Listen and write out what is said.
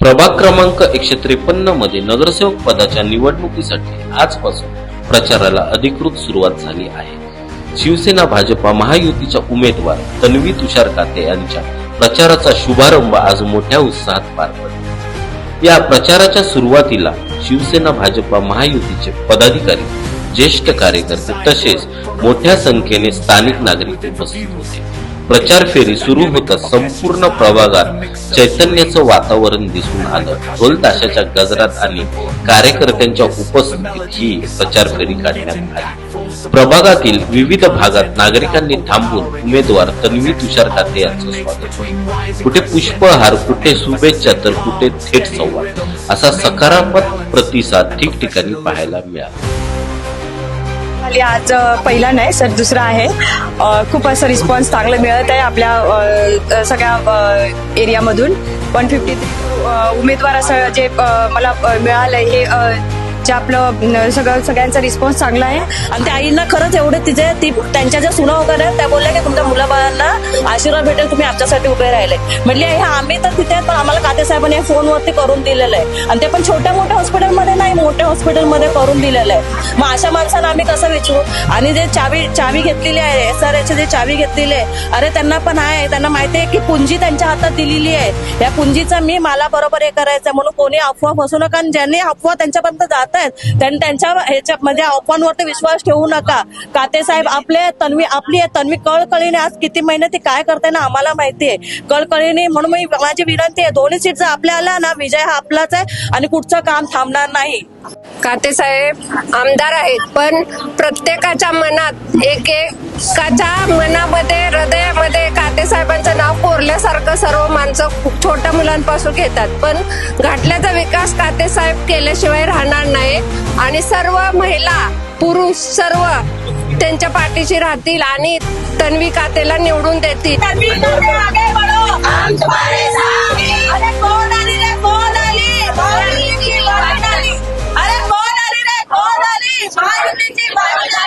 प्रभाग क्रमांक एकशे त्रेपन्नमध्ये नगरसेवक पदाच्या निवडणुकीसाठी आजपासून प्रचाराला अधिकृत सुरुवात झाली आहे. शिवसेना भाजपा महायुतीच्या उमेदवार तन्वी तुषार काते यांच्या प्रचाराचा शुभारंभ आज मोठ्या उत्साहात पार पडला. या प्रचाराच्या सुरुवातीला शिवसेना भाजपा महायुतीचे पदाधिकारी ज्येष्ठ कार्यकर्ते तसेच मोठ्या संख्येने स्थानिक नागरिक उपस्थित होते. प्रचार फेरी सुरू होताच संपूर्ण प्रभागात. चैतन्याचं वातावरण दिसून आलं. ढोल ताशाच्या गजरात आणि कार्यकर्त्यांच्या उपस्थितीत ही प्रचार फेरी काढण्यात आली. प्रभागातील विविध भागात नागरिकांनी थांबून उमेदवार तन्वी तुषार खाते यांचं स्वागत. केलं कुठे पुष्पहार कुठे शुभेच्छा तर कुठे थेट संवाद. असा सकारात्मक प्रतिसाद ठिकठिकाणी पाहायला मिळाला. खाली आज पहिला नाही सर दुसरा आहे. खूप असं रिस्पॉन्स चांगला मिळत आहे आपल्या सगळ्या एरियामधून वन फिफ्टी थ्री उमेदवार असं जे मला मिळालं मिळालंय हे जे आपलं सगळं सगळ्यांचा रिस्पॉन्स चांगला आहे. आणि त्या आईंना खरंच एवढे तिचे ती त्यांच्या ज्या सुना वगैरे आहेत, त्या बोलल्या की तुमच्या मुलाबाळांना आशीर्वाद भेटेल तुम्ही आमच्यासाठी उभे राहिले. म्हटले हे आम्ही तर तिथे पण आम्हाला काते साहेबांनी हे फोनवरती करून दिलेलं आहे. आणि ते पण छोट्या मोठ्या हॉस्पिटल मोठ्या हॉस्पिटलमध्ये करून दिलेलं आहे. मग अशा माणसांना आम्ही कसं विचारू? आणि जे चावी चावी घेतलेली आहे एस आर जे चावी घेतलेली आहे अरे त्यांना पण आहे त्यांना माहिती आहे की पुंजी त्यांच्या हातात दिलेली आहे. या पुंजीचा मी मला बरोबर हे करायचं म्हणून कोणी अफवा फसू नका आणि ज्यांनी अफवा त्यांच्यापर्यंत जात आहेत त्यांनी त्यांच्या ह्याच्या म्हणजे अफवांवरती विश्वास ठेवू नका. काते साहेब आपले तन्वी आपली आहे तन्वी कळकळीने आज किती महिने ती काय करताय ना आम्हाला माहिती आहे. कळकळीने म्हणून मी माझी विनंती आहे दोन्ही सीट जर आपल्या आल्या ना विजय हा आपलाच आहे आणि कुठचं काम थांबणार नाही. काते साहेब आमदार आहेत पण प्रत्येकाच्या मनात एक एकाच्या मनामध्ये हृदयामध्ये काते साहेबांचं नाव कोरल्यासारखं सर्व माणसं खूप छोट्या मुलांपासून घेतात. पण घाटल्याचा विकास काते साहेब केल्याशिवाय राहणार नाही आणि सर्व महिला पुरुष सर्व त्यांच्या पाठीशी राहतील आणि तन्वी कातेला निवडून देतील.